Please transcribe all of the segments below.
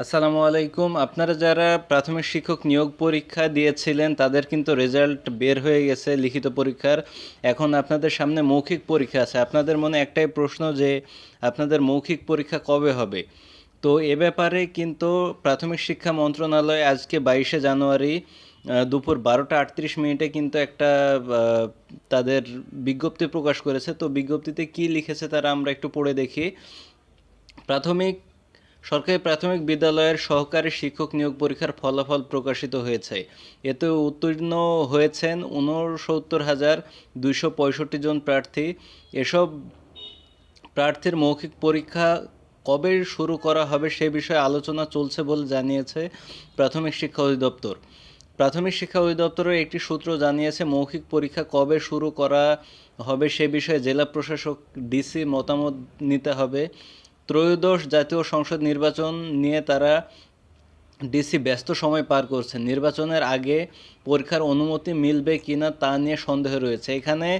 আসসালামু আলাইকুম। আপনারা যারা প্রাথমিক শিক্ষক নিয়োগ পরীক্ষা দিয়েছিলেন, তাদের কিন্তু রেজাল্ট বের হয়ে গেছে লিখিত পরীক্ষার। এখন আপনাদের সামনে মৌখিক পরীক্ষা আছে। আপনাদের মনে একটাই প্রশ্ন যে, আপনাদের মৌখিক পরীক্ষা কবে হবে? তো এ ব্যাপারে কিন্তু প্রাথমিক শিক্ষা মন্ত্রণালয় আজকে বাইশে জানুয়ারি দুপুর বারোটা আটত্রিশ মিনিটে কিন্তু একটা তাদের বিজ্ঞপ্তি প্রকাশ করেছে। তো বিজ্ঞপ্তিতে কি লিখেছে তারা আমরা একটু পড়ে দেখি। প্রাথমিক সরকারি প্রাথমিক বিদ্যালয়ের সহকারী শিক্ষক নিয়োগ পরীক্ষার ফলাফল প্রকাশিত হয়েছে। এতে উত্তীর্ণ হয়েছেন ঊনসত্তর হাজার দুইশো পঁয়ষট্টি জন প্রার্থী। এসব প্রার্থীর মৌখিক পরীক্ষা কবে শুরু করা হবে সে বিষয়ে আলোচনা চলছে বলে জানিয়েছে প্রাথমিক শিক্ষা অধিদপ্তর। প্রাথমিক শিক্ষা অধিদপ্তরের একটি সূত্র জানিয়েছে, মৌখিক পরীক্ষা কবে শুরু করা হবে সে বিষয়ে জেলা প্রশাসক ডিসি মতামত নিতে হবে। ত্রয়োদশ জাতীয় সংসদ নির্বাচন নিয়ে তারা ডিসি ব্যস্ত সময় পার করছেন নির্বাচনের আগে পরীক্ষার অনুমতি মিলবে কিনা তা নিয়ে সন্দেহ রয়েছে। এখানে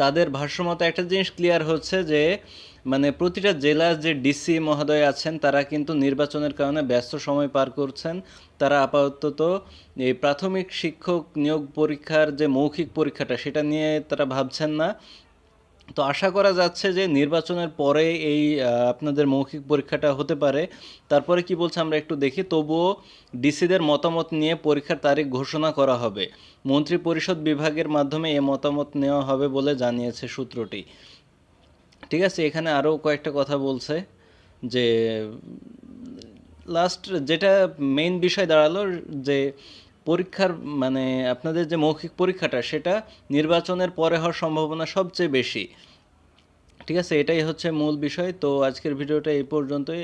তাদের ভাষ্যমতে একটা জিনিস ক্লিয়ার হচ্ছে যে মানে প্রতিটা জেলার যে ডিসি মহোদয় আছেন, তারা কিন্তু নির্বাচনের কারণে ব্যস্ত সময় পার করছেন। তারা আপাতত এই প্রাথমিক শিক্ষক নিয়োগ পরীক্ষার যে মৌখিক পরীক্ষাটা, সেটা নিয়ে তারা ভাবছেন না। তো আশা করা যাচ্ছে যে নির্বাচনের পরে এই আপনাদের মৌখিক পরীক্ষাটা হতে পারে। তারপরে কি বলছে আমরা একটু দেখি। তবুও ডিসিদের মতামত নিয়ে পরীক্ষার তারিখ ঘোষণা করা হবে। মন্ত্রী পরিষদ বিভাগের মাধ্যমে এ মতামত নেওয়া হবে বলে জানিয়েছে সূত্রটি। ঠিক আছে, এখানে আরও কয়েকটা কথা বলছে যে লাস্ট যেটা মেইন বিষয় দাঁড়াল যে পরীক্ষার মানে আপনাদের যে মৌখিক পরীক্ষাটা, সেটা নির্বাচনের পরে হওয়ার সম্ভাবনা সবচেয়ে বেশি। ঠিক আছে? এটাই হচ্ছে মূল বিষয়। তো আজকের ভিডিওটা এই পর্যন্তই।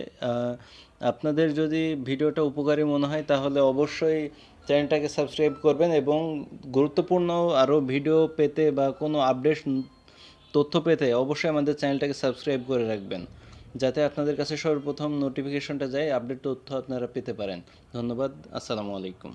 আপনাদের যদি ভিডিওটা উপকারী মনে হয়, তাহলে অবশ্যই চ্যানেলটাকে সাবস্ক্রাইব করবেন এবং গুরুত্বপূর্ণ আরও ভিডিও পেতে বা কোনো আপডেট তথ্য পেতে অবশ্যই আমাদের চ্যানেলটাকে সাবস্ক্রাইব করে রাখবেন। যাতে আপনাদের কাছে সর্বপ্রথম নোটিফিকেশনটা যায়, আপডেট তথ্য আপনারা পেতে পারেন। ধন্যবাদ। আসসালামু আলাইকুম।